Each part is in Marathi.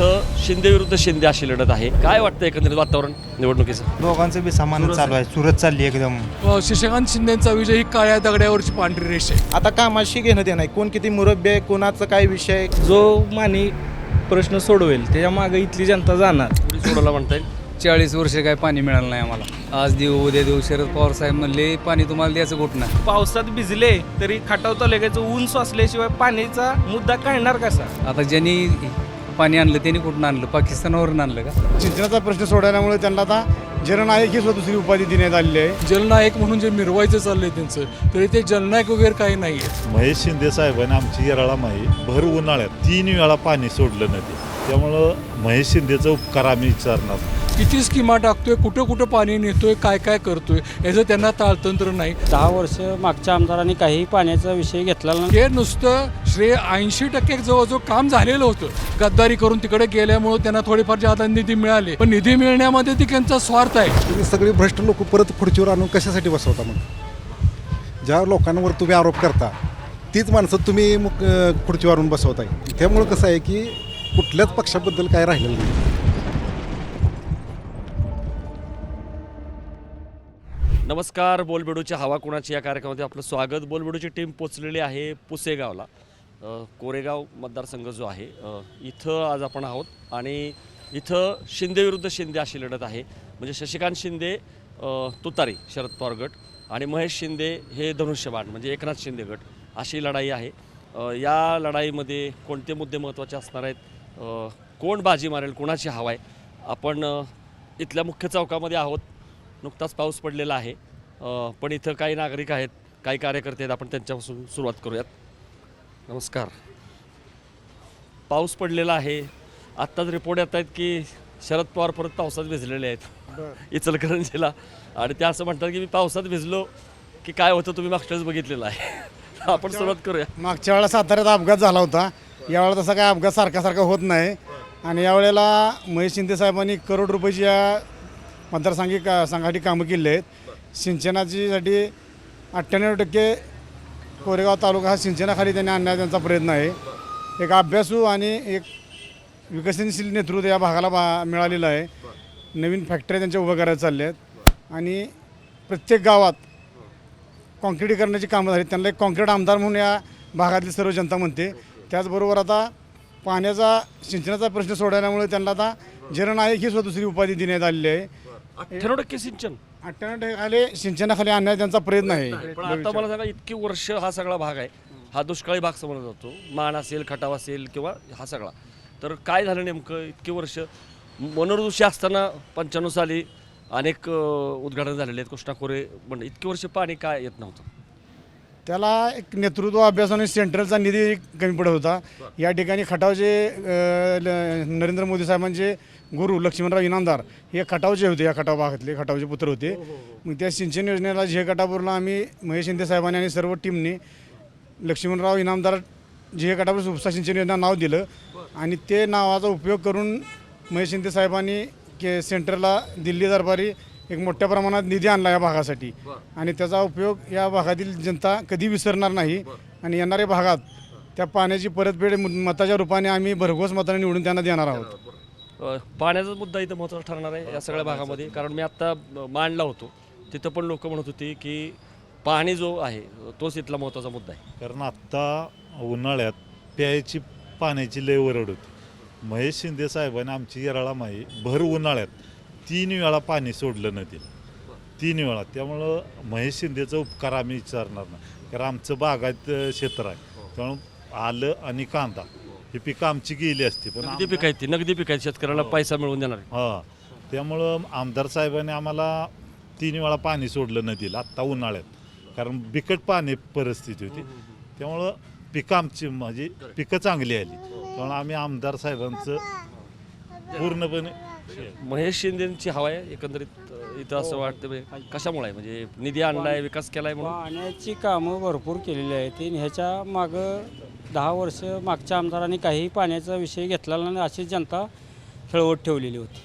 इथं शिंदे विरुद्ध शिंदे अशी लढत आहे. काय वाटतं एकंदरीत वातावरण निवडणुकीचं? दोघांचं बी समान चालू आहे. सुरत चालली एकदम. अ, शशिकांत शिंदेचा विजय ही काळ्या दगड्यावरची पांढरी रेष आहे. आता कामाशी घेणं देणं आहे. कोण किती मुरब्बी आहे कोणाचं काय विषय आहे? जो मानी प्रश्न सोडवेल त्याच्यामागे इथली जनता जाणार. सोडवला म्हणता येईल चाळीस वर्ष काय पाणी मिळालं नाही आम्हाला. आज देऊ उद्या देऊ शरद पवार साहेब म्हणले पाणी तुम्हाला द्यायचं कुठं पावसात भिजले तरी खटाव तालुक्याचं ऊन असल्याशिवाय पाणीचा मुद्दा कळणार कसा? आता ज्यांनी पाणी आणलं त्यांनी कुठून आणलं? पाकिस्तानावरून आणलं का? सिंचनाचा प्रश्न सोडवल्यामुळे त्यांना आता जननायक ही सुद्धा दुसरी उपाधी देण्यात आलेली आहे. जलनायक म्हणून जे मिरवायचं चाललंय त्यांचं तरी ते जलनायक वगैरे काही नाही आहे महेश शिंदे साहेबांनी आमची येरळामाई भर उन्हाळ्यात तीन वेळा पाणी सोडलं नदी त्यामुळं महेश शिंदेचा उपकार आम्ही विचारणार किती स्कीमा टाकतोय? कुठं कुठं पाणी नेतोय? काय काय करतोय? याचं त्यांना ताळतंत्र नाही. दहा वर्ष मागच्या आमदारांनी काही पाण्याचा विषय घेतलेला नाही. हे नुसतं श्रेय ऐंशी टक्के जवळजवळ काम झालेलं होतं. गद्दारी करून तिकडे गेल्यामुळं त्यांना थोडीफार जादा निधी मिळाले. पण निधी मिळण्यामध्ये ती त्यांचा स्वार्थ आहे. तुम्ही सगळी भ्रष्ट लोक परत खुर्चीवर आणून कशासाठी बसवता मग? ज्या लोकांवर तुम्ही आरोप करता तीच माणसं तुम्ही मुक खुर्चीवर आणून बसवताय. त्यामुळं कसं आहे की कुठल्याच पक्षाबद्दल काय राहिलेलं नाही. नमस्कार बोलबेडूच्या हवा कुणाची या कार्यक्रमामध्ये आपलं स्वागत. बोलबेडूची टीम पोचलेली आहे पुसेगावला. अ, कोरेगाव मतदारसंघ जो आहे अ, इथं आज आपण आहोत आणि इथं शिंदे विरुद्ध शिंदे अशी लढत आहे. म्हणजे शशिकांत शिंदे अ, तुतारी शरद पवार गट आणि महेश शिंदे हे धनुष्यबाण म्हणजे एकनाथ शिंदे गट अशी लढाई आहे. अ, या लढाईमध्ये कोणते मुद्दे महत्त्वाचे असणार आहेत कोण बाजी मारेल कोणाची हवा आहे? आपण इथल्या मुख्य चौकामध्ये आहोत. नुकताच पाऊस पडलेला आहे. पण इथं काही नागरिक आहेत काही कार्यकर्ते आहेत. आपण त्यांच्यापासून सुरुवात करूयात. नमस्कार. पाऊस पडलेला आहे. आत्ताच रिपोर्ट येत आहेत की शरद पवार परत पावसात भिजलेले आहेत. इचलकरंजीला आणि ते असं म्हणतात की मी पावसात भिजलो की काय होतं तुम्ही मागच्या वेळेस बघितलेलं आहे. आपण सुरुवात करूया. मागच्या वेळेला साताऱ्यात अपघात झाला होता. यावेळेला तसा काय अपघात सारखा सारखा होत नाही. आणि यावेळेला महेश शिंदे साहेबांनी करोड रुपयाची या मतदारसंघी का संघासाठी कामं केली आहेत. सिंचनाचीसाठी अठ्ठ्याण्णव टक्के कोरेगाव तालुका हा सिंचनाखाली त्यांनी आणण्याचा त्यांचा प्रयत्न आहे. एक अभ्यासू आणि एक विकसनशील नेतृत्व या भागाला भा मिळालेलं आहे. नवीन फॅक्टऱ्या त्यांच्या उभ्या करायला चालल्या आहेत. आणि प्रत्येक गावात कॉन्क्रिटीकरणाची कामं झाली त्यांना एक कॉन्क्रीट आमदार म्हणून या भागातली सर्व जनता म्हणते. त्याचबरोबर आता पाण्याचा सिंचनाचा प्रश्न सोडवल्यामुळे त्यांना आता जननायक ही सुद्धा दुसरी उपाधी देण्यात आलेली आहे. अठ्ठ्याण्णव टक्के सिंचन. अठ्ठ्याण्णव टक्के सिंचनाखाली आणण्याचा त्यांचा प्रयत्न आहे. पण आता मला सांगा इतकी वर्ष हा सगळा भाग आहे. हा दुष्काळी भाग समजला जातो. मान असेल खटाव असेल किंवा हा सगळा. तर काय झालं नेमकं? इतकी वर्ष मनोरदोषी असताना पंच्याण्णव साली अनेक अं, उद्घाटन झालेले आहेत. कृष्णा खोरे पण इतकी वर्ष पाणी काय येत नव्हतं? त्याला एक नेतृत्व अभ्यास आणि सेंट्रलचा निधी कमी पडत होता. या ठिकाणी खटावचे नरेंद्र मोदी साहेबांचे गुरु लक्ष्मणराव इनामदार हे खटावचे होते या खटाव भागातले खटावचे पुत्र होते. मग त्या सिंचन योजनेला झे खटापूरला आम्ही महेश शिंदे साहेबांनी आणि सर्व टीमने लक्ष्मणराव इनामदार झे खटापूर उपसा सिंचन योजना नाव दिलं आणि ते नावाचा उपयोग करून महेश शिंदे साहेबांनी के सेंटरला दिल्ली दरबारी एक मोठ्या प्रमाणात निधी आणला या भागासाठी. आणि त्याचा उपयोग या भागातील जनता कधी विसरणार नाही आणि येणाऱ्या भागात त्या पाण्याची परतफेड मताच्या रूपाने आम्ही भरघोस मताने निवडून त्यांना देणार आहोत. अं, पाण्याचाच मुद्दा इथं महत्त्वाचा ठरणार आहे या सगळ्या भागामध्ये. कारण मी आत्ता मांडला होतो. तिथं पण लोक म्हणत होती की पाणी जो आहे तोच इथला महत्त्वाचा मुद्दा आहे. कारण आत्ता उन्हाळ्यात प्यायची पाण्याची लय वरड होती. महेश शिंदे साहेबांनी आमची येरळामाई भर उन्हाळ्यात तीन वेळा पाणी सोडलं नदीला. तीन वेळा. त्यामुळं महेश शिंदेचा उपकार आम्ही विचारणार नाही. कारण आमचं बागायत क्षेत्र आहे. त्यामुळं आलं आणि कांदा. ही पिकं आमची गेली असती पण नगदी पिक आहेत ती. नगदी पिक आहेत. शेतकऱ्याला पैसा मिळवून देणार. हां. त्यामुळं आमदार साहेबांनी आम्हाला तीन वेळा पाणी सोडलं नदीला. आत्ता उन्हाळ्यात. कारण बिकट पाणी परिस्थिती होती. त्यामुळं पिकं आमची म्हणजे पिकं चांगली आली. त्यामुळं आम्ही आमदार साहेबांचं पूर्णपणे महेश शिंदेची हवा आहे एकंदरीत इथं असं वाटतं म्हणजे कशामुळे आहे? म्हणजे निधी आणलाय विकास केलाय म्हणून? पाण्याची कामं भरपूर केलेली आहेत. ती ह्याच्या मागं दहा वर्ष मागच्या आमदारांनी काही पाण्याचा विषय घेतलेला नाही अशी जनता खेळवत ठेवलेली होती.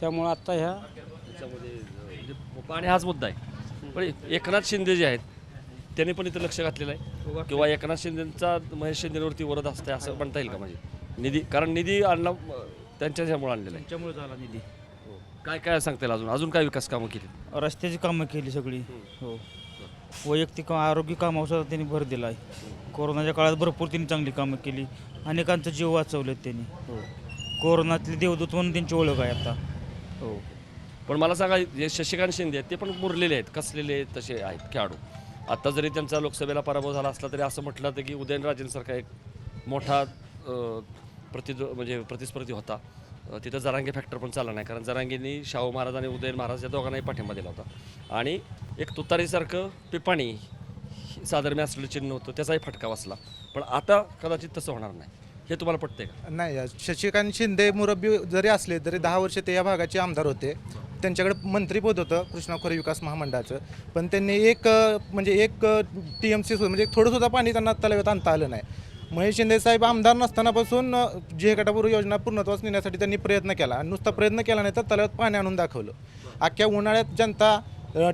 त्यामुळं आता ह्या त्याच्यामध्ये म्हणजे पाणी हाच मुद्दा आहे. पण एकनाथ शिंदे जे आहेत त्यांनी पण इथं लक्ष घातलेलं आहे. किंवा एकनाथ शिंदेचा महेश शिंदेवरती वरद असतंय असं म्हणता येईल का म्हणजे? निधी कारण निधी आणला त्यांच्याच्यामुळे आणलेला आहे. त्याच्यामुळे झाला निधी. काय काय सांगता येईल अजून? अजून काय विकास कामं केली रस्त्याची कामं केली सगळी. हो. वैयक्तिक आरोग्य कामावर सुद्धा त्यांनी भर दिला आहे कोरोनाच्या काळात भरपूर त्यांनी चांगली कामं केली. अनेकांचं जीव वाचवलेत त्यांनी. हो. कोरोनातले देवदूत म्हणून त्यांची ओळख आहे आता. हो. पण मला सांगा जे शशिकांत शिंदे आहेत ते पण मुरलेले आहेत. कसलेले आहेत? तसे आहेत खेळाडू आता जरी त्यांचा लोकसभेला पराभव झाला असला तरी असं म्हटलं जातं की उदयनराजेंसारखा एक मोठा अ, प्रतिद म्हणजे प्रतिस्पर्धी होता. तिथं जरांगे फॅक्टर पण चालला नाही. कारण जरांगेंनी शाहू महाराज आणि उदयन महाराज या दोघांनाही पाठिंबा दिला होता. आणि एक तुतारीसारखं पिपाणी सादरम्य असलेलं चिन्ह होतं त्याचाही फटका बसला. पण आता कदाचित तसं होणार नाही. हे तुम्हाला पटतंय का? नाही शशिकांत शिंदे मुरब्बी जरी असले तरी दहा वर्ष ते या भागाचे आमदार होते. त्यांच्याकडे मंत्रीपद होतं कृष्णा खोरे विकास महामंडळाचं. पण त्यांनी एक म्हणजे एक टी एम सी म्हणजे थोडंसुद्धा पाणी त्यांना तलाव्यात आणता आलं नाही. महेश शिंदे साहेब आमदार नसतानापासून जे गटापूर योजना पूर्णत्वास नेण्यासाठी त्यांनी प्रयत्न केला. आणि नुसता प्रयत्न केला नाही तर तलावात पाणी आणून दाखवलं. अख्ख्या उन्हाळ्यात जनता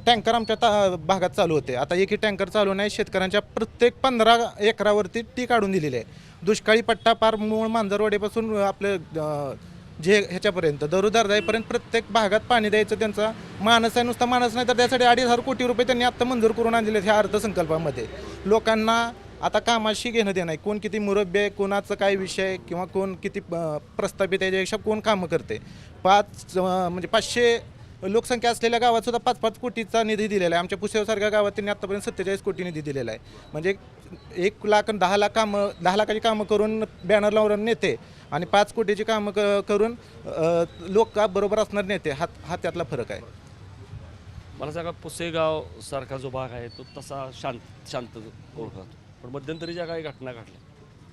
टँकर आमच्या ता भागात चालू होते. आता एकही टँकर चालू नाही शेतकऱ्यांच्या प्रत्येक पंधरा एकरावरती टी काढून दिलेली आहे. दुष्काळी पट्टा पार मूळ मांजरवाडीपासून आपले आपलं जे ह्याच्यापर्यंत दरुदार जाईपर्यंत प्रत्येक भागात पाणी द्यायचं त्यांचा माणस आहे. नुसता माणस नाही तर त्यासाठी अडीच हजार कोटी रुपये त्यांनी आत्ता मंजूर करून आणलेले आहेत ह्या अर्थसंकल्पामध्ये. लोकांना आता कामाशी घेणं देणं आहे. कोण किती मुरब्बी आहे कोणाचं काय विषय किंवा कोण किती प्रस्थापित आहे याच्यापेक्षा कोण कामं करते पाच म्हणजे पाचशे लोकसंख्या असलेल्या गावात सुद्धा पाच पाच कोटीचा निधी दिलेला आहे. आमच्या पुसेवसारख्या गावात त्यांनी आतापर्यंत सत्तेचाळीस कोटी निधी दिलेला आहे. म्हणजे एक लाख आणि दहा लाख कामं दहा लाखाची कामं करून बॅनर लावून नेते आणि पाच कोटीची कामं क करून लोक बरोबर असणार नेते हा हा त्यातला फरक आहे. मला सांगा पुसेगाव सारखा जो भाग आहे तो तसा शांत शांत ओळखतो पण मध्यंतरी ज्या काही घटना घडल्या.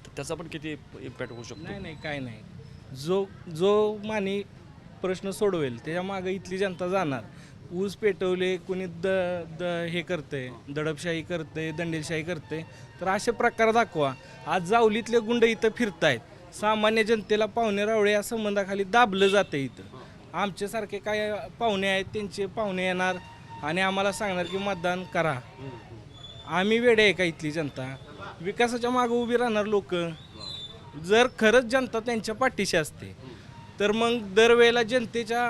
तर त्याचा पण किती इम्पॅक्ट होऊ शकतो? नाही नाही काय नाही. जो जो माने प्रश्न सोडवेल त्याच्यामागे इथली जनता जाणार. ऊस पेटवले कोणी द द हे करते दडपशाही करते दंडेलशाही करते तर असे प्रकार दाखवा. आज जावलीतले गुंड इथं फिरतायत. सामान्य जनतेला पाहुणे रावळे या संबंधाखाली दाबलं जातं इथं. आमच्यासारखे काय पाहुणे आहेत त्यांचे पाहुणे येणार आणि आम्हाला सांगणार की मतदान करा. आम्ही वेडे आहे का इथली जनता? विकासाच्या मागे उभी राहणार लोक. जर खरंच जनता त्यांच्या पाठीशी असते तर मग दरवेळेला जनतेच्या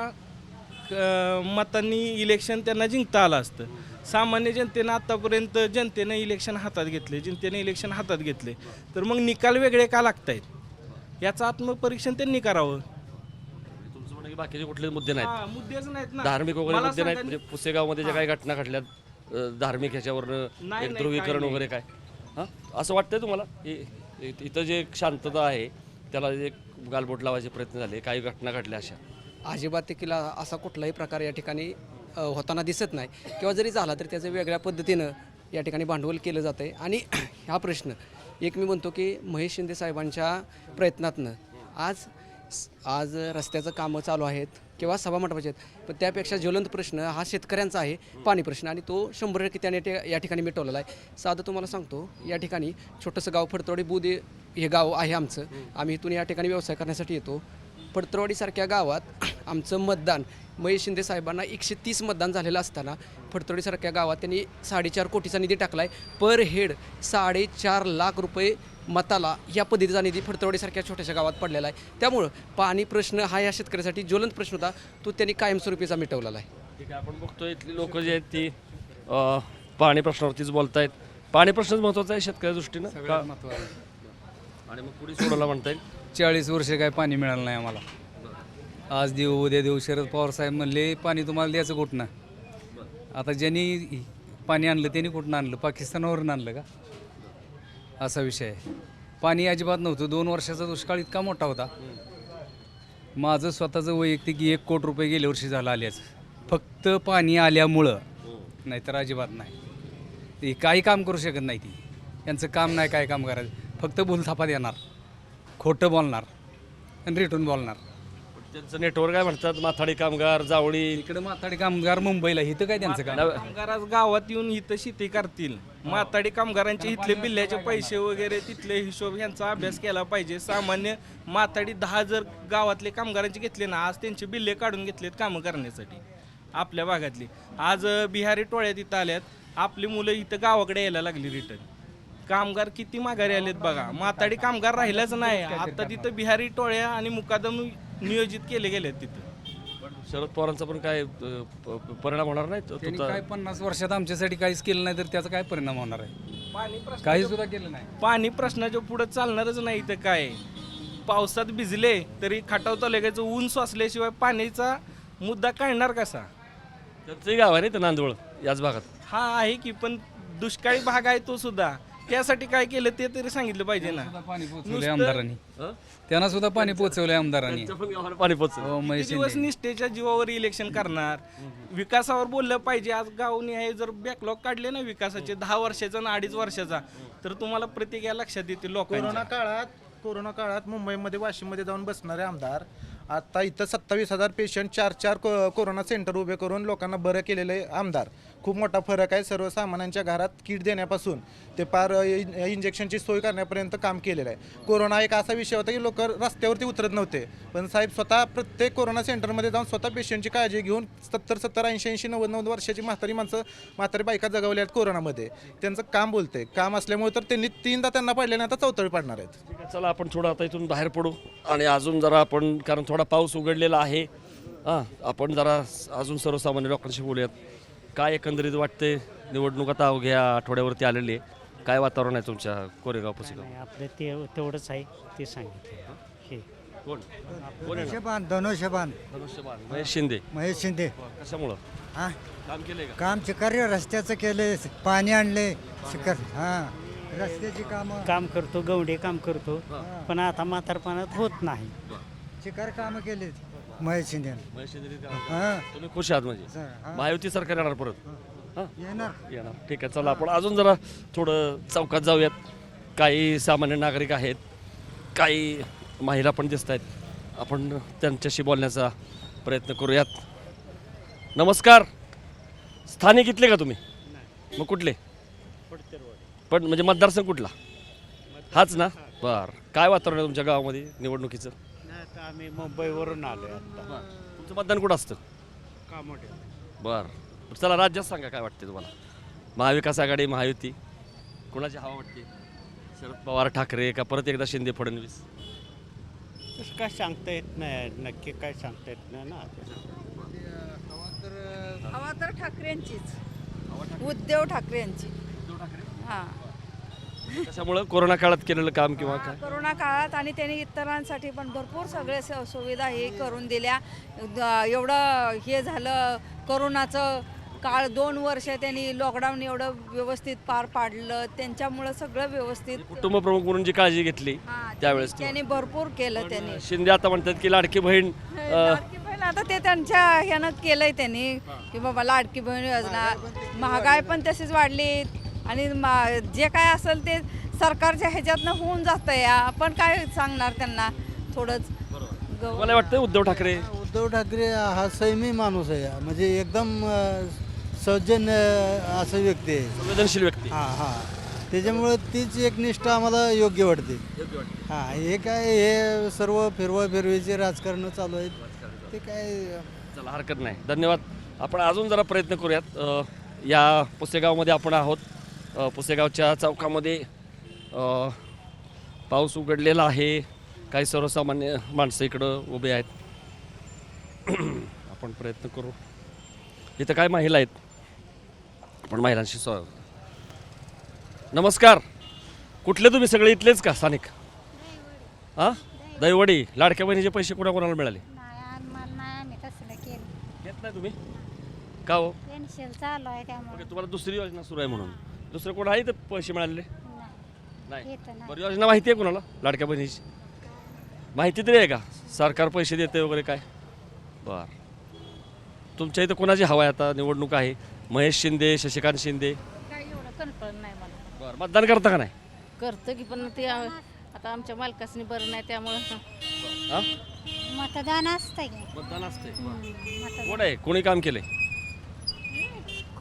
मतांनी इलेक्शन त्यांना जिंकता आलं असतं. सामान्य जनतेनं आतापर्यंत जनतेनं इलेक्शन हातात घेतले जनतेनं इलेक्शन हातात घेतले. तर मग निकाल वेगळे का लागत आहेत याचं आत्मपरीक्षण त्यांनी करावं. बाकीचे कुठले मुद्दे नाहीत. हा, मुद्देच नाहीत ना. धार्मिक वगैरे मुद्दे नाहीत म्हणजे पुसेगावमध्ये ज्या काही घटना घडल्यात अ, धार्मिक ह्याच्यावरनं नाही, एक नाही, ध्रुवीकरण काही वगैरे काय? हां? असं वाटतंय तुम्हाला? की इ- इथं जे एक शांतता आहे त्याला एक गालबोट लावायचे प्रयत्न झाले काही घटना घडल्या अशा? अजिबात देखील असा कुठलाही प्रकार या ठिकाणी अ, होताना दिसत नाही. किंवा जरी झाला तरी त्याचं वेगळ्या पद्धतीनं या ठिकाणी भांडवल केलं जातं आहे आणि हा प्रश्न एक मी म्हणतो की महेश शिंदे साहेबांच्या प्रयत्नातनं आज आज रस्त्याचं कामं चालू आहेत. किंवा सभामंडपाचे आहेत. पण त्यापेक्षा ज्वलंत प्रश्न हा शेतकऱ्यांचा आहे पाणी प्रश्न. आणि तो शंभर टक्के त्याने ते या ठिकाणी मिटवलेला आहे. साधं तुम्हाला सांगतो या ठिकाणी छोटंसं गाव फडतवाडी बुद हे गाव आहे आमचं. आम्ही इथून या ठिकाणी व्यवसाय करण्यासाठी येतो. फडतरवाडीसारख्या गावात आमचं मतदान महेश शिंदे साहेबांना एकशे तीस मतदान झालेलं असताना फडतरवाडीसारख्या गावात त्यांनी साडेचार कोटीचा निधी टाकला आहे पर हेड साडेचार लाख रुपये मताला या पद्धतीचा निधी फडतरवाडीसारख्या छोट्याशा गावात पडलेला आहे. त्यामुळं पाणी प्रश्न हा या शेतकऱ्यासाठी ज्वलंत प्रश्न होता. तो त्यांनी कायमस्वरूपीचा मिटवलेला आहे. ठीक आहे आपण बघतोय इथली लोक जी आहेत ती अ, पाणी प्रश्नावरतीच बोलतायत. पाणी प्रश्नच महत्त्वाचा आहे शेतकऱ्या दृष्टीनं? का? सगळ्यात महत्त्वाचं आणि मग पुढे सोडवला म्हणता येईल चाळीस वर्ष काय पाणी मिळालं नाही आम्हाला. आज देऊ उद्या देऊ. शरद पवार साहेब म्हणले पाणी तुम्हाला द्यायचं कुठनं? आता ज्यांनी पाणी आणलं त्यांनी कुठनं आणलं? पाकिस्तानावरून आणलं का? असा विषय आहे. पाणी अजिबात नव्हतं. दोन वर्षाचा दुष्काळ इतका मोठा होता. माझं स्वतःचं वैयक्तिक एक कोटी रुपये गेल्या वर्षी झालं आल्याचं. फक्त पाणी आल्यामुळं नाहीतर अजिबात नाही. ती काही काम करू शकत नाही ती. यांचं काम नाही काय काम करायचं. फक्त बोलथापा देणार. खोटं बोलणार. आणि रिटर्न बोलणार. त्यांचं नेटवर्क काय म्हणतात माथाडी कामगार जावळी. इकडे माथाडी कामगार मुंबईला इथं काय त्यांचं काम? कामगार आज गावात येऊन इथं शेती करतील. माताडी कामगारांचे इथले बिल्ल्याचे पैसे वगैरे तिथले हिशोब यांचा अभ्यास केला पाहिजे. सामान्य माताडी दहा जर गावातले कामगारांचे घेतले ना आज त्यांचे बिल्ले काढून घेतलेत कामं करण्यासाठी आपल्या भागातली. आज अ, बिहारी टोळ्यात इथं आल्यात आपली मुलं इथं गावाकडे यायला लागली रिटर्न कामगार किती माघारी आलेत बघा. माताडी कामगार राहिलाच नाही. आता तिथं बिहारी टोळ्या आणि मुकादम नियोजित केले गेलेत तिथं. शरद पवारांचा पण काय अ, प- प- परिणाम होणार नाही? तो- त्यांनी तो- काय पन्नास वर्षात आमच्यासाठी काहीच केलं नाही तर त्याचा काय परिणाम होणार आहे? पाणी प्रश्न काही सुद्धा केलं नाही. पाणी प्रश्नाच्या पुढे चालणारच नाही इथं काय. पावसात भिजले तरी खटाव तालुक्याचं ऊन सोसल्याशिवाय पाण्याचा मुद्दा कळणार कसा? त्यांचंही गाव आहे ना ते नांदवळ याच भागात. हा आहे की पण दुष्काळी भाग आहे तो सुद्धा. त्यासाठी काय केलं ते तरी सांगितलं पाहिजे ना. सुद्धा पाणी पोहोचवलंय नुसतं- आमदारांनी. हं? त्यांना सुद्धा पाणी पोहोचवलंय आमदारांनी. त्यांच्या पण गावाला पाणी पोचलं हो किती महेश दिवस शिंदे निष्ठेच्या जीवावर इलेक्शन करणार? विकासावर बोललं पाहिजे. आज गावनी आहे जर बॅकलॉग काढले ना विकासाचे दहा वर्षाचा आणि अडीच वर्षाचा तर तुम्हाला प्रत्येक या लक्षात येते कोरोना लोकांना काळात कोरोना काळात मुंबईमध्ये वाशिममध्ये जाऊन बसणारे आमदार आता इथं सत्तावीस हजार पेशंट चार चार को- कोरोना सेंटर उभे करून लोकांना बरं केलेले आमदार. खूप मोठा फरक आहे. सर्वसामान्यांच्या घरात किट देण्यापासून ते पार इंजेक्शनची सोय करण्यापर्यंत काम केलेलं आहे. कोरोना एक असा विषय होता की लोक रस्त्यावरती उतरत नव्हते. पण साहेब स्वतः प्रत्येक कोरोना सेंटरमध्ये जाऊन स्वतः पेशंटची काळजी घेऊन सत्तर सत्तर ऐंशी ऐंशी नव्वद नव्वद वर्षाची म्हातारी माणसं म्हातारी बायका जगवल्या आहेत कोरोनामध्ये. त्यांचं काम बोलते काम असल्यामुळे तर त्यांनी तीनदा त्यांना पडले नाही आता चौथळी पडणार आहेत. चला आपण थोडं आता इथून बाहेर पडू. आणि अजून जरा आपण कारण थोडा पाऊस उघडलेला आहे. हां आपण जरा अजून सर्वसामान्य लोकांशी बोलूयात. काय एकंदरीत वाटते निवडणूक आता अवघ्या आठवड्यावरती आलेली आहे. काय वातावरण आहे तुमच्या कोरेगाव पुसेगाव? नाही आपलं ते तेवढंच आहे ते सांगितलं. हे. कोण? कोण आहे? धनुष्यबाण धनुष्यबाण. धनुष्यबाण. महेश शिंदे. महेश शिंदे. कशामुळं? हा? काम केलंय का? काम चिकार्य रस्त्याचं केले पाणी आणले शिकर. हा. रस्त्याची कामं. काम करतो गवडे काम करतो पण आता म्हातारपणात होत नाही. चिकार कामं केली महेश शिंदे. महेश शिंदे काम हा. तुम्ही खुश आहात म्हणजे? हा. महायुती सरकार येणार परत. हां. येणार. येणार. ठीक आहे चला आपण अजून जरा थोडं चौकात जाऊयात. काही सामान्य नागरिक आहेत काही महिला पण दिसत आहेत. आपण त्यांच्याशी बोलण्याचा प्रयत्न करूयात. नमस्कार. स्थानिक इथले का तुम्ही? मग कुठले? पण म्हणजे मतदारसंघ कुठला? हाच ना? बर. काय वातावरण आहे तुमच्या गावामध्ये निवडणुकीचं? आता आम्ही मुंबईवरून आलो आता. तुमचं मतदान कुठं असतं? कामोठे. बर. चला राज्यात सांगा काय वाटते तुम्हाला? महाविकास आघाडी महायुती कोणाची हवा वाटते? शरद पवार ठाकरे का परत एकदा शिंदे फडणवीस? तसं काय सांगता येत नाही नक्की काय सांगता येत नाही ना. हवा तर ठाकरेंचीच. उद्धव ठाकरेंची. हां. त्याच्यामुळं कोरोना काळात केलेलं काम किंवा काय? कोरोना काळात आणि त्यांनी इतरांसाठी पण भरपूर सगळे स- सुविधा हे करून दिल्या. द- एवढं हे झालं कोरोनाचं काळ दोन वर्ष त्यांनी लॉकडाऊन एवढं व्यवस्थित पार पाडलं. त्यांच्यामुळं सगळं व्यवस्थित. कुटुंब प्रमुख म्हणून जी काळजी घेतली हां, त्यावेळेस तुम्ही- त्यांनी भरपूर केलं त्यांनी. शिंदे आता म्हणतात की लाडकी बहीण अं, लाडकी बहीण आता ते त्यांच्या ह्यानं केलंय त्यांनी. की बाबा लाडकी बहीण योजना. महागाई पण तशीच वाढली. आणि मा- जे काय असेल ते सरकारच्या ह्याच्यातनं होऊन जातं या आपण काय सांगणार त्यांना? थोडंच मला वाटतं उद्धव ठाकरे? उद्धव ठाकरे हा संयमी माणूस आहे. म्हणजे एकदम सज्जन असं व्यक्ती आहे. संवेदनशील व्यक्ती. हा हा. त्याच्यामुळे तीच एक निष्ठा आम्हाला योग्य वाटते. हा हे काय हे सर्व फिरवा फिरवीचे राजकारण चालू आहेत. ते काय चला हरकत नाही. धन्यवाद. आपण अजून जरा प्रयत्न करूयात. या पुसेगावमध्ये आपण आहोत. पुसेगावच्या चौकामध्ये पाऊस उघडलेला आहे. काही सर्वसामान्य माणसं इकडं उभे आहेत. आपण प्रयत्न करू. इथं काय महिला आहेत? आपण महिलांशी स्व नमस्कार. कुठले तुम्ही सगळे? इथलेच का स्थानिक? हां? दैवडी लाडक्या बहिणीचे पैसे मिळाले? आम्ही तसलं केलं. घेत नाही तुम्ही? का हो? पेन्शन चालू आहे त्यामुळे. ओके, तुम्हाला दुसरी योजना सुरू आहे म्हणून. दुसरं कोण आहे तर पैसे मिळालेले? नाही. बरं योजना माहिती आहे कोणाला? लाडक्या बहिणीची. माहिती तरी आहे का? सरकार पैसे देते वगैरे काय? बर. तुमच्या इथं कोणाची हवा आहे आता? निवडणूक आहे. महेश शिंदे शशिकांत शिंदे. काही एवढं कन्फर्म नाही मला. बरं मतदान करता का नाही? करतं की पण ते आता आमच्या मालकासनी बरं नाही त्यामुळं. हां? मतदान असतंय. मतदान असते कोण आहे? कोणी काम केलंय?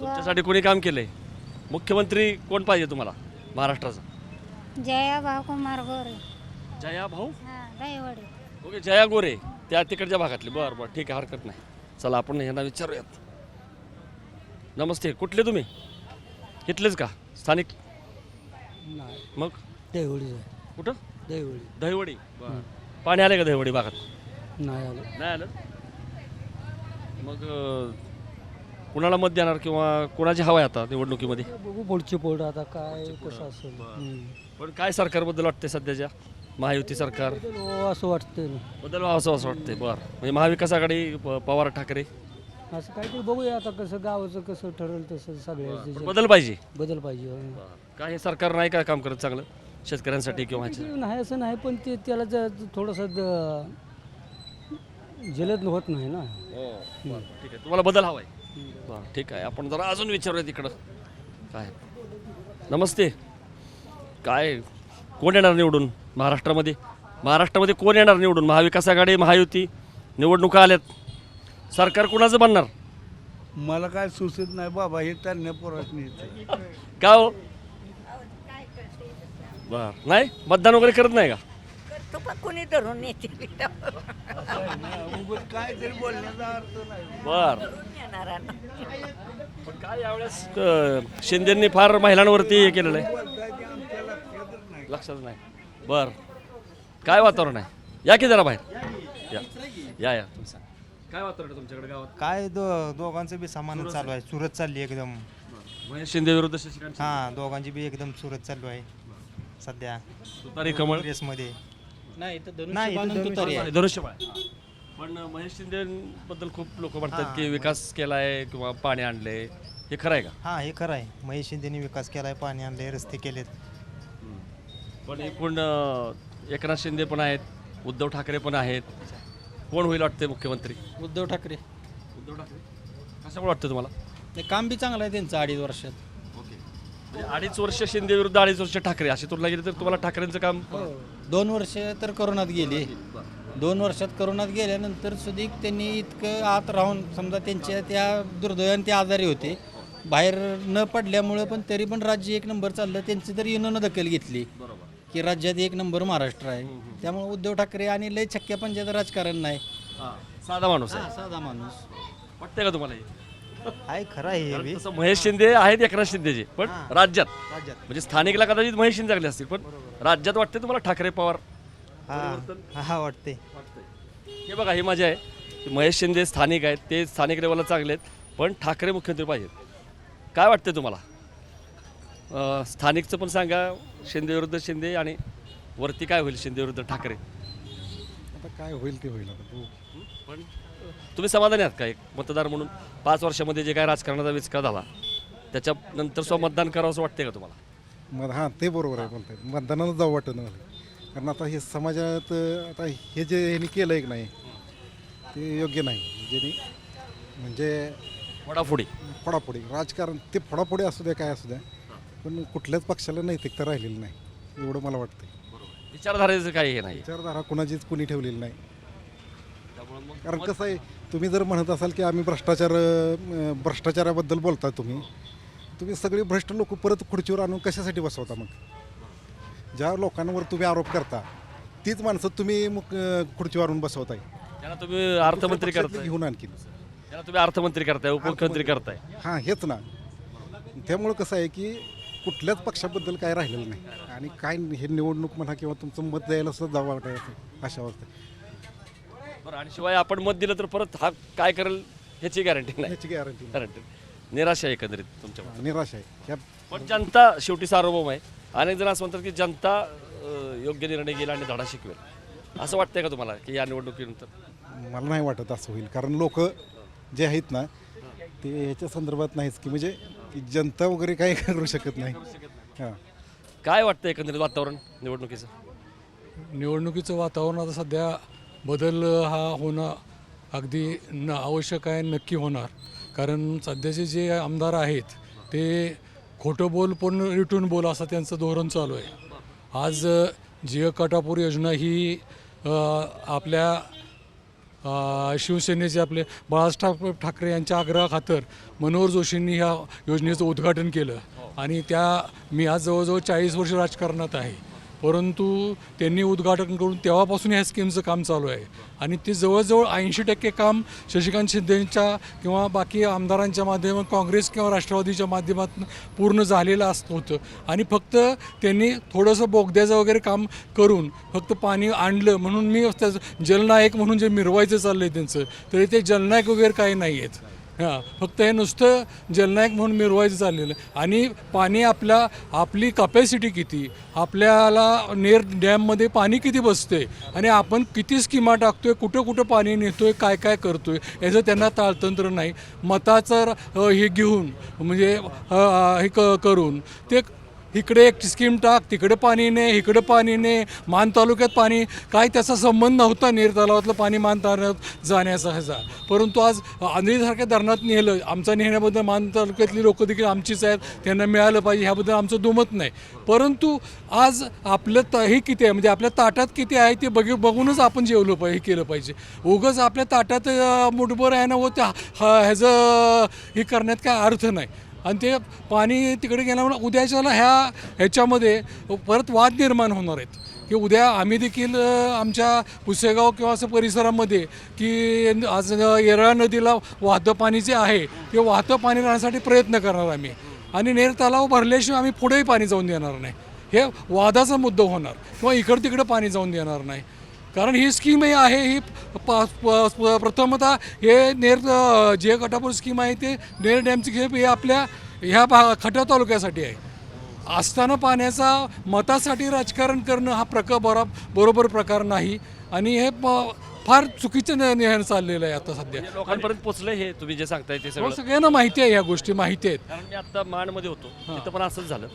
तुमच्यासाठी कोणी काम केलंय? मुख्यमंत्री कोण पाहिजे तुम्हाला महाराष्ट्राचा? जया भावकुमार गोरे. जया भाऊ? हां दहीवडी. ओके जया गोरे. त्या तिकडच्या भागातले. बरं बरं ठीक आहे हरकत नाही. चला आपण यांना विचारूयात. नमस्ते कुठले तुम्ही? इथलेच का? स्थानिक? नाही. मग? देवळी कुठं? देवळी दहिवडी. पाणी आले का दहिवडी भागात? नाही आलं. नाही आलं? मग अं, कुणाला मत देणार किंवा कुणाची हवा आहे आता निवडणुकीमध्ये? बघू पुढची पोळ आता काय कसं असेल. पण काय सरकारबद्दल वाटते सध्याच्या? महायुती सरकार. हो असं वाटतंय ना. बदल व्हावं असं असं वाटतंय. बरं. म्हणजे महाविकास आघाडी प- पवार ठाकरे? असं काय ते बघूया आता कसं गावाचं कसं ठरेल तसं पण सगळ्या बदल पाहिजे. बदल पाहिजे हो. काय हे सरकार नाही काय काम करत चांगलं? शेतकऱ्यांसाठी किंवा ह्याच्या- नाही असं नाही पण ते त्याला जर थोडंसं द- जलद होत नाही ना. बरं, ठीक आहे. तुम्हाला बदल हवाय. ठीक आहे. आपण जरा अजून विचारूया तिकडं. काय? नमस्ते. काय? कोण येणार निवडून महाराष्ट्रामध्ये? महाराष्ट्रामध्ये कोण येणार निवडून? महाविकास आघाडी महायुती निवडणुका आल्यात. सरकार कुणाचं बनणार? मला काय सुचत नाही बाबा हे त्यांना पोरात का हो? बर. नाही? मतदान वगैरे करत नाही का? तो पण कोणी धरून येते काय तरी बोलण्याचा अर्थ नाही. बर. पण काय यावेळेस? अं, शिंदेंनी फार महिलांवरती हे केलेलं आहे. लक्षात नाही. बर. काय वातावरण आहे? या की जरा बाहेर? या या. या तुम्ही सांगा. काय वातावरण आहे तुमच्याकडे गावात? काय दो दोघांचं बी सामान चालू आहे. सुरत चालली एकदम. महेश शिंदे विरुद्ध शशिकांत शिंदे. हां दोघांची बी एकदम सुरत चालू आहे. सध्या. तुतारी कमळ? रेसमध्ये नाही तर नाही इथं धनुष्यबाण. आणि धनुष्यबाण. पण महेश शिंदे बद्दल खूप लोक म्हणतात की विकास केलाय किंवा पाणी आणले हे खरं आहे का? हां हे खरं आहे. महेश शिंदेनी विकास केलाय पाणी आणले रस्ते केलेत. पण एकूण अं, एकनाथ शिंदे पण आहेत उद्धव ठाकरे पण आहेत. कोण होईल वाटते मुख्यमंत्री? उद्धव ठाकरे. उद्धव ठाकरे. कशामुळे वाटतं तुम्हाला? ते काम बी चांगलं आहे त्यांचं अडीच वर्षात. अडीच वर्ष शिंदे विरुद्ध अडीच वर्ष ठाकरे अशी तुलना केली तर तुम्हाला ठाकरेंचं काम दोन वर्ष तर करोनात गेली. दोन वर्षात करोनात गेल्यानंतर सुद्धा त्यांनी इतकं आत राहून समजा त्यांच्या त्या दुर्दैवाने ते आजारी होते. बाहेर न पडल्यामुळं पण तरी पण राज्य एक नंबर चाललं. त्यांची तर युनोनं दखल घेतली. की राज्यात एक नंबर महाराष्ट्र आहे. त्यामुळे उद्धव ठाकरे आणि लय छक्क्या पंचायत राजकारण नाही. साधा माणूस आहे. साधा माणूस. वाटतंय का तुम्हाला हे? आहे खरं आहे बी. तसं महेश शिंदे आहेत एकनाथ शिंदेचे पण राज्यात. राज्यात. म्हणजे स्थानिकला कदाचित महेश शिंदे लागले असतील पण राज्यात वाटते तुम्हाला ठाकरे पवार हां हां वाटते हे बघा ही मजा आहे. की महेश शिंदे स्थानिक आहेत ते स्थानिक लेवलला चांगले आहेत पण ठाकरे मुख्यमंत्री पाहिजेत. काय वाटतं तुम्हाला? अं, स्थानिकचं पण सांगा शिंदे विरुद्ध शिंदे आणि वरती काय होईल शिंदे विरुद्ध ठाकरे? आता काय होईल ते होईल आता पण तुम्ही समाधानी आहात का? एक मतदार म्हणून पाच वर्षामध्ये जे काय राजकारणाचा विचका झाला त्याच्यानंतर स्व मतदान करावं असं वाटतंय का तुम्हाला? मग हां ते बरोबर आहे बोलताय. मतदानाला जाऊ वाटत मला. कारण आता हे समाजात आता हे जे ह्यांनी केलं एक नाही ते योग्य नाही. ज्यांनी म्हणजे वडाफोडी फोडाफोडी. राजकारण ते फोडाफोडी असू द्या काय असू द्या पण कुठल्याच पक्षाला नैतिकता राहिलेली नाही एवढं मला वाटतं विचारधारेचं काही हे नाही. विचारधारा कुणाचीच कुणी ठेवलेली नाही. कारण कसं आहे तुम्ही जर म्हणत असाल की आम्ही भ्रष्टाचार अं, भ्रष्टाचाराबद्दल बोलता तुम्ही तुम्ही सगळे भ्रष्ट लोक परत खुर्चीवर आणून कशासाठी बसवता मग? ज्या लोकांवर तुम्ही आरोप करता तीच माणसं तुम्ही मग अं, खुर्चीवर आणून बसवताय. तुम्ही अर्थमंत्री करताय. घेऊन आणखी तुम्ही अर्थमंत्री करताय उपमुख्यमंत्री करताय. हां हेच ना. त्यामुळं कसं आहे की कुठल्याच पक्षाबद्दल काय राहिलेलं नाही. आणि काय हे निवडणूक म्हणा किंवा तुमचं मत द्यायला सुद्धा जावं वाटायचं अशा अवस्था बरं आणि शिवाय आपण मत दिलं तर परत हा काय करेल ह्याची गॅरंटी नाही. याची गॅरंटी गॅरंटी निराशा आहे एकंदरीत तुमच्या निराश आहे. ह्या पण जनता शेवटी सार्वभौम आहे. अनेक जण असं म्हणतात की जनता अं, योग्य निर्णय घेईल आणि धडा शिकवेल. असं वाटतंय का तुम्हाला की या निवडणुकीनंतर? मला नाही वाटत असं होईल. कारण लोक जे आहेत ना ते ह्याच्या संदर्भात नाहीच की म्हणजे की जनता वगैरे काही करू शकत नाही. हां. काय वाटतं एकंदरीत वातावरण निवडणुकीचं? निवडणुकीचं वातावरण आता सध्या बदल हा होणं अगदी न आवश्यक आहे नक्की होणार. कारण सध्याचे जे आमदार आहेत ते खोटं बोल पण रिटून बोल असं त्यांचं धोरण चालू आहे. आज जिओ कटापूर योजना ही आपल्या शिवसेनेचे आपले बाळासाहेब ठाकरे यांच्या आग्रहाखातर मनोहर जोशींनी ह्या योजनेचं उद्घाटन केलं. आणि त्या मी आज जवळजवळ चाळीस वर्ष राजकारणात आहे. परंतु त्यांनी उद्घाटन करून तेव्हापासून ह्या स्कीमचं काम चालू आहे. आणि ते जवळजवळ ऐंशी टक्के काम शशिकांत शिंदेच्या किंवा बाकी आमदारांच्या माध्यमात काँग्रेस किंवा राष्ट्रवादीच्या माध्यमातून पूर्ण झालेलं असतं होतं. आणि फक्त त्यांनी थोडंसं बोगद्याचं वगैरे काम करून फक्त पाणी आणलं म्हणून मी त्याचं जलनायक म्हणून जे मिरवायचं चाललं आहे त्यांचं तरी ते जलनायक वगैरे काही नाही आहेत. हां फक्त हे नुसतं जलनायक म्हणून मिरवायचं चाललेलं आहे. आणि पाणी आपल्या आपली कपॅसिटी किती? आपल्याला नेर डॅममध्ये पाणी किती बसते आणि आपण किती स्कीमा टाकतोय? कुठं कुठं पाणी नेतोय? काय काय करतोय? याचं त्यांना ताळतंत्र नाही. मताचं हे घेऊन म्हणजे हे क करून ते इकडे एक स्कीम टाक तिकडे पाणी ने इकडे पाणी ने मान तालुक्यात पाणी. काय त्याचा संबंध नव्हता नेर तलावातलं पाणी मान तालुक्यात जाण्याचा ह्याचा. परंतु आज आंधळीसारख्या धरणात नेलं. आमचा नेण्याबद्दल मान तालुक्यातली लोकं देखील आमचीच आहेत. त्यांना मिळालं पाहिजे ह्याबद्दल आमचं दुमत नाही. परंतु आज आपलं त हे किती आहे? म्हणजे आपल्या ताटात किती आहे ते बघ बघूनच आपण जेवलं पाहिजे हे केलं पाहिजे. उगंच आपल्या ताटात मुठभर आहे ना व त्या ह्याचं हे करण्यात काय अर्थ नाही. आणि ते पाणी तिकडे गेल्यामुळे उद्याच्याला ह्या ह्याच्यामध्ये परत वाद निर्माण होणार आहेत. की उद्या आम्ही देखील आमच्या पुसेगाव किंवा असं परिसरामध्ये की आज येरळा नदीला वाहतं पाणी जे आहे ते वाहतं पाणी राहण्यासाठी प्रयत्न करणार आम्ही. आणि नेर तलाव भरल्याशिवाय आम्ही पुढेही पाणी जाऊन देणार नाही. हे वादाचा मुद्दा होणार किंवा इकडं तिकडं पाणी जाऊन देणार नाही. कारण ही स्कीम ही आहे ही प- प- प्रथमतः हे नेर जे गटापूर स्कीम आहे ते नेर डॅमची स्कीम हे आपल्या ह्या भा खटाव तालुक्यासाठी आहे. असताना पाण्याचा मतासाठी राजकारण करणं हा प्रकार बरा बरोबर प्रकार नाही. आणि हे प- फार चुकीचं न- निहान चाललेलं आहे आता सध्या. लोकांपर्यंत पोचलं हे तुम्ही जे सांगताय ते सगळं. सगळ्यांना माहिती आहे ह्या गोष्टी माहिती आहेत. कारण मी आता माणमध्ये होतो. तिथं पण असंच झालं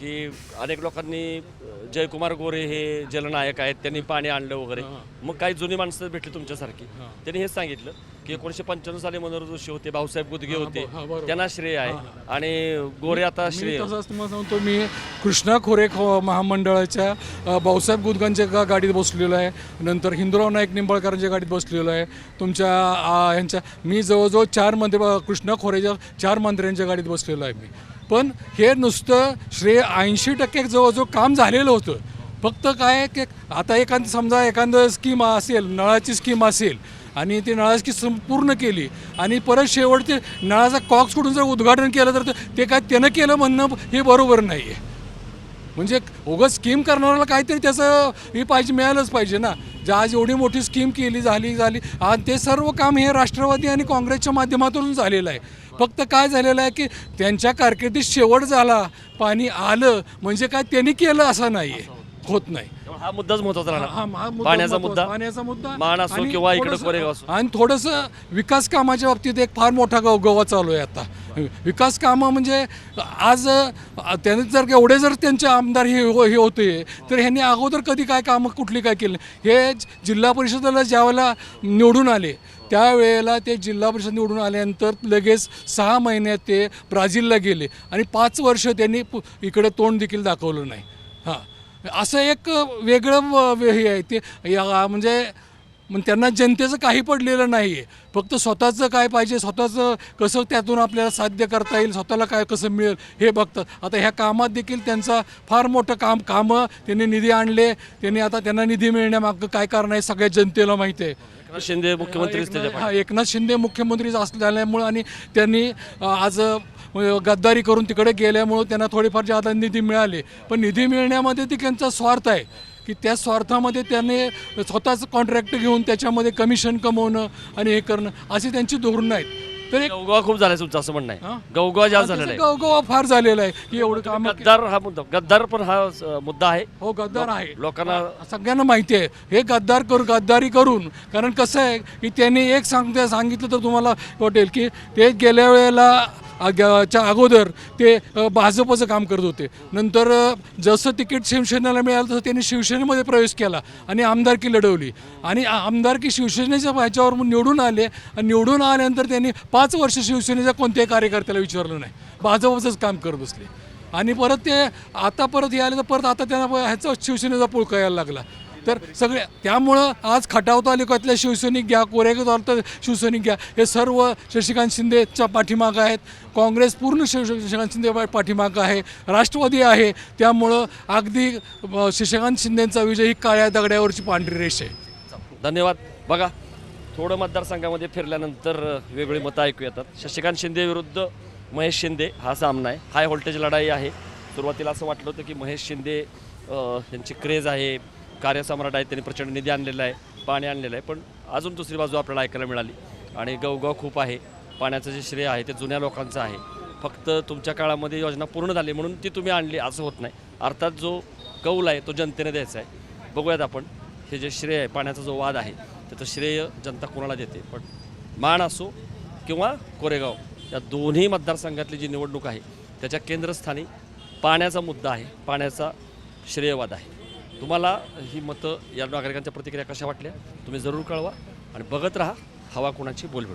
की अनेक लोकांनी अं, जयकुमार गोरे हे जलनायक आहेत त्यांनी पाणी आणलं वगैरे. मग काही जुनी माणसं भेटली तुमच्यासारखी. त्यांनी हेच सांगितलं की एकोणीशे पंच्याण्णव साली मनोहर जोशी होते भाऊसाहेब गुदगे होते. हा, बरोबर. त्यांना श्रेय आहे. आणि गोरे आता मी श्रेय. तसंच तुम्हाला सांगतो मी कृष्णा खोरे खो महामंडळाच्या अ, भाऊसाहेब गुदगांच्या गा गाडीत बसलेलो आहे. नंतर हिंदुराव नाईक निंबाळकरांच्या गाडीत बसलेलो आहे. तुमच्या आ, ह्यांच्या मी जवळजवळ चार मंत्री ब- कृष्णा खोरेच्या चार मंत्र्यांच्या गाडीत बसलेलो आहे मी. पण हे नुसतं श्रेय ऐंशी टक्के जवळजवळ काम झालेलं होतं. फक्त काय की आता एखादी समजा एखादं स्कीम असेल नळाची स्कीम असेल आणि ती नळाची संपूर्ण केली. आणि परत शेवटचे नळाचा कॉक्स कुठून जर उद्घाटन केलं तर ते- काय त्यानं केलं म्हणणं हे बरोबर नाही आहे म्हणजे उगाच स्कीम करणाऱ्याला काहीतरी त्याचं हे पाहिजे मिळालंच पाहिजे ना. जे आज एवढी मोठी स्कीम केली झाली झाली. आणि ते सर्व काम हे राष्ट्रवादी आणि काँग्रेसच्या माध्यमातून झालेलं आहे. फक्त काय झालेलं आहे की त्यांच्या कारकिर्दीत शेवट झाला पाणी आलं म्हणजे काय त्यांनी केलं असं नाही आहे होत नाही. हा मुद्दाच महत्त्वाचा हा- हा राहणार मुद्दा पाण्याचा. मुद्दा पाण्याचा मुद्दा. मान असो आणि किंवा इकडे थोडंसं- कोरेगाव असो. आणि थोडंसं विकास कामाच्या बाबतीत एक फार मोठा गव गवा चालू आहे आता. विकास कामं म्हणजे आज अ, त्याने जर एवढे जर त्यांचे आमदार हे हो- हे होते तर ह्यांनी अगोदर कधी काय कामं कुठली काय केलं हे ज- जिल्हा परिषदेला ज्यावेळेला निवडून आले त्यावेळेला ते जिल्हा परिषद निवडून आल्यानंतर लगेच सहा महिन्यात ते ब्राझीलला गेले. आणि पाच वर्ष त्यांनी पु- इकडे तोंड देखील दाखवलं नाही. हां. असं एक वेगळं व- हे आहे ते या म्हणजे मग त्यांना जनतेचं काही पडलेलं नाही आहे फक्त स्वतःचं काय पाहिजे स्वतःचं कसं त्यातून आपल्याला साध्य करता येईल स्वतःला काय कसं मिळेल हे बघतात. आता ह्या कामात देखील त्यांचा फार मोठं काम कामं त्यांनी निधी आणले त्यांनी आता त्यांना निधी मिळण्यामागं काय कारण आहे सगळ्या जनतेला माहिती आहे. एकनाथ शिंदे मुख्यमंत्रीच त्याच्या हा एकनाथ शिंदे मुख्यमंत्री असल्यामुळं आणि त्यांनी आज गद्दारी करून तिकडे गेल्यामुळं त्यांना थोडेफार जादा निधी मिळाले. पण निधी मिळण्यामध्ये ती त्यांचा स्वार्थ आहे की त्या स्वार्थामध्ये त्याने स्वतःचं कॉन्ट्रॅक्ट घेऊन त्याच्यामध्ये कमिशन कमवणं आणि हे करणं अशी त्यांची धोरणं आहेत. तर एक गवगवा खूप झालाय तुमचं असं म्हणणं हा? आहे गवगवा जास्त झालेला आहे. गवगवा फार झालेला आहे की एवढं काम गद्दार हा मुद्दा गद्दार पण हा अ, मुद्दा आहे. हो गद्दार आहे. लोकांना सगळ्यांना माहिती आहे. हे गद्दार करू गद्दारी करून कारण कसं आहे की त्यांनी एक सांगते सांगितलं तर तुम्हाला वाटेल की ते गेल्या वेळेला च्या अगोदर ते भाजपचं काम करत होते. नंतर जसं तिकीट शिवसेनेला मिळालं तसं त्यांनी शिवसेनेमध्ये प्रवेश केला आणि आमदारकी लढवली. आणि आमदारकी शिवसेनेच्या ह्याच्यावर निवडून आले आणि निवडून आल्यानंतर त्यांनी पाच वर्ष शिवसेनेच्या कोणत्याही कार्यकर्त्याला विचारलं नाही. भाजपचंच काम करत बसले. आणि परत ते आता परत यायला तर परत आता त्यांना ह्याचा शिवसेनेचा पुळका यायला लागला. तर सगळे त्यामुळं आज खटाव तालुक्यातल्या शिवसैनिक घ्या कोरेगाव तालुक्यात शिवसैनिक घ्या हे सर्व शशिकांत शिंदेच्या पाठीमागं आहेत. काँग्रेस पूर्ण शिव शशिकांत शिंदे पाठीमागं आहे. राष्ट्रवादी आहे. त्यामुळं अगदी शशिकांत शिंदेचा विजय ही काळ्या दगड्यावरची पांढरी रेष आहे. धन्यवाद. बघा थोडं मतदारसंघामध्ये फिरल्यानंतर अ, वेगळी मतं ऐकू येतात. शशिकांत शिंदे विरुद्ध महेश शिंदे हा सामना आहे. हाय व्होल्टेज लढाई आहे. सुरुवातीला असं वाटलं होतं की महेश शिंदे यांची क्रेज आहे. कार्यसम्राट आहे त्यांनी प्रचंड निधी आणलेला आहे पाणी आणलेलं आहे पण अजून दुसरी बाजू आपल्याला ऐकायला मिळाली. आणि गवगाव खूप आहे. पाण्याचं जे श्रेय आहे ते जुन्या लोकांचं आहे. फक्त तुमच्या काळामध्ये योजना पूर्ण झाली म्हणून ती तुम्ही आणली असं होत नाही. अर्थात जो कौल आहे तो जनतेने द्यायचा आहे. बघूयात आपण हे जे श्रेय आहे पाण्याचा जो वाद आहे त्याचं श्रेय जनता कोणाला देते? पण माण असो किंवा कोरेगाव या दोन्ही मतदारसंघातली जी निवडणूक आहे त्याच्या केंद्रस्थानी पाण्याचा मुद्दा आहे पाण्याचा श्रेयवाद आहे. तुम्हाला ही मतं या नागरिकांच्या प्रतिक्रिया कशा वाटल्या तुम्ही जरूर कळवा आणि बघत राहा हवा कोणाची बोलबेड.